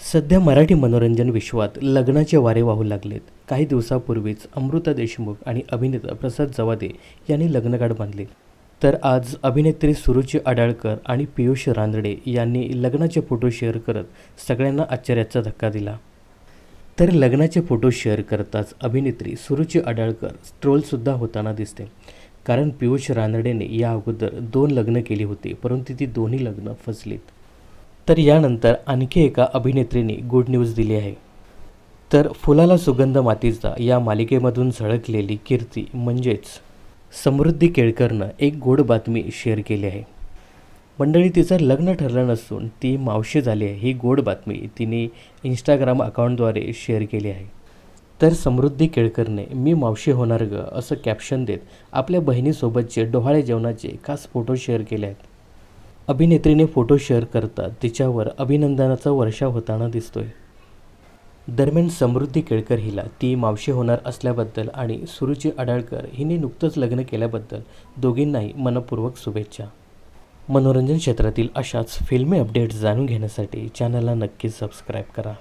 सध्या मराठी मनोरंजन विश्वात लग्नाचे वारे वाहू लागलेत. काही दिवसापूर्वीच अमृता देशमुख आणि अभिनेता प्रसाद जवादे यांनी लग्नगाठ बांधले. तर आज अभिनेत्री सुरुची अडाळकर आणि पियुष रानडे यांनी लग्नाचे फोटो शेअर करत सगळ्यांना आश्चर्याचा धक्का दिला. तर लग्नाचे फोटो शेअर करताच अभिनेत्री सुरुची अडाळकर ट्रोलसुद्धा होताना दिसते. कारण पियुष रानडेने या अगोदर दोन लग्न केली होती परंतु ती दोन्ही लग्न फसलीत. तर यानंतर आणखी एका अभिनेत्रीने गुड न्यूज दिली आहे. तर फुलाला सुगंध मातीचा या मालिकेमधून झळकलेली कीर्ती म्हणजेच समृद्धी केळकरनं एक गोड बातमी शेअर केली आहे. मंडळी तिचं लग्न ठरलं नसून ती मावशी झाली आहे ही गोड बातमी तिने इंस्टाग्राम अकाउंटद्वारे शेअर केली आहे. तर समृद्धी केळकरने मी मावशी होणार ग असं कॅप्शन देत आपल्या बहिणीसोबतचे डोहाळे जेवणाचे खास फोटो शेअर केले आहेत. अभिनेत्रीने फोटो शेअर करता तिच्यावर अभिनंदनाचा वर्षाव होताना दिसतोय. दरम्यान समृद्धी केळकर हिला ती मावशी होणार असल्याबद्दल आणि सुरुची अडाळकर हिने नुकतंच लग्न केल्याबद्दल दोघींनाही मनपूर्वक शुभेच्छा. मनोरंजन क्षेत्रातील अशाच फिल्मी अपडेट्स जाणून घेण्यासाठी चॅनलला नक्कीच सबस्क्राईब करा.